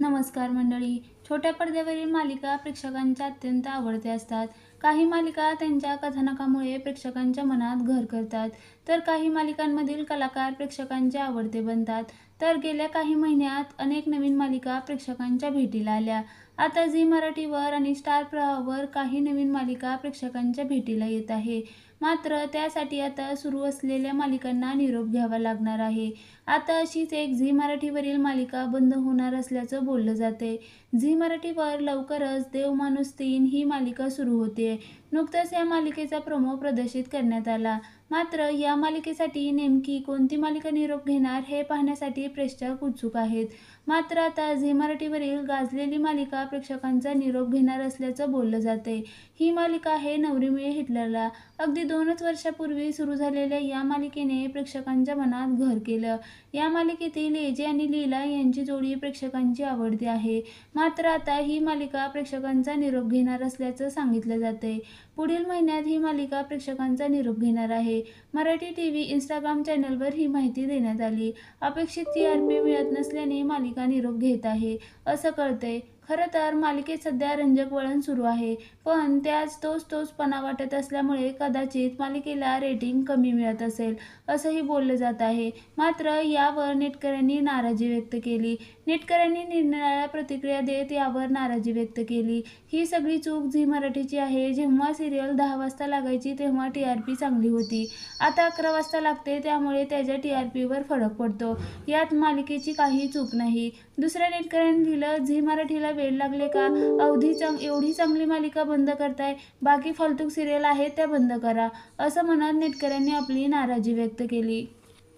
नमस्कार मंडळी. छोट्या पडद्यावरील मालिका प्रेक्षकांच्या अत्यंत आवडत्या असतात. काही मालिका त्यांच्या कथानकामुळे प्रेक्षकांच्या मनात घर करतात. तर काही मालिकांमधील कलाकार प्रेक्षकांचे आवडते बनतात. तर गेल्या काही महिन्यात अनेक नवीन मालिका प्रेक्षकांच्या भेटीला आल्या. आता झी मराठीवर आणि स्टार प्रवाहावर काही नवीन मालिका प्रेक्षकांच्या भेटीला येत आहे. मात्र त्यासाठी आता सुरू असलेल्या मालिकांना निरोप घ्यावा लागणार आहे. आता अशीच एक झी मराठीवरील मालिका बंद होणार असल्याचं बोललं जाते झी मराठीवर लवकरच देव माणूस तीन ही मालिका सुरू होते. नुकतंच या मालिकेचा प्रोमो प्रदर्शित करण्यात आला. मात्र या मालिकेसाठी नेमकी कोणती मालिका निरोप घेणार हे पाहण्यासाठी प्रेक्षक उत्सुक आहेत. मात्र आता झी मराठीवरील गाजलेली मालिका प्रेक्षकांचा निरोप घेणार असल्याचं बोललं जाते ही मालिका आहे नवरी मिळे हिटलरला. अगदी दोनच वर्षापूर्वी सुरू झालेल्या या मालिकेने प्रेक्षकांच्या मनात घर केलं. या मालिकेतील एजे आणि लीला यांची जोडी प्रेक्षकांची आवडती आहे. मात्र आता ही मालिका प्रेक्षकांचा निरोप घेणार असल्याचं सांगितलं जाते पुढील महिन्यात ही मालिका प्रेक्षकांचा निरोप घेणार आहे. मराठी टी व्ही इंस्टाग्राम चॅनलवर ही माहिती देण्यात आली. अपेक्षित टी आर पी मिळत नसल्याने मालिका निरोप घेत आहे. असं कळतंय. खरं तर मालिकेत सध्या रंजक वळण सुरू आहे पण त्याच तोच तोचपणा वाटत असल्यामुळे कदाचित मालिकेला रेटिंग कमी मिळत असेल असंही बोललं जात आहे. मात्र यावर नेटकऱ्यांनी नाराजी व्यक्त केली. नेटकऱ्यांनी निरनिराळ्या प्रतिक्रिया देत यावर नाराजी व्यक्त केली. ही सगळी चूक झी मराठीची आहे जेव्हा सिरियल दहा वाजता लागायची तेव्हा टी आर पी चांगली होती. आता अकरा वाजता लागते त्यामुळे त्याच्या टी आर पीवर फरक पडतो. यात मालिकेची काही चूक नाही. दुसऱ्या नेटकऱ्यांनी लिहिलं झी मराठीला वेळ लागले का? अवधी चांग एवढी चांगली मालिका बंद करताय. बाकी फालतूक सिरियल आहेत त्या बंद करा. असं म्हणत नेटकऱ्यांनी आपली नाराजी व्यक्त केली.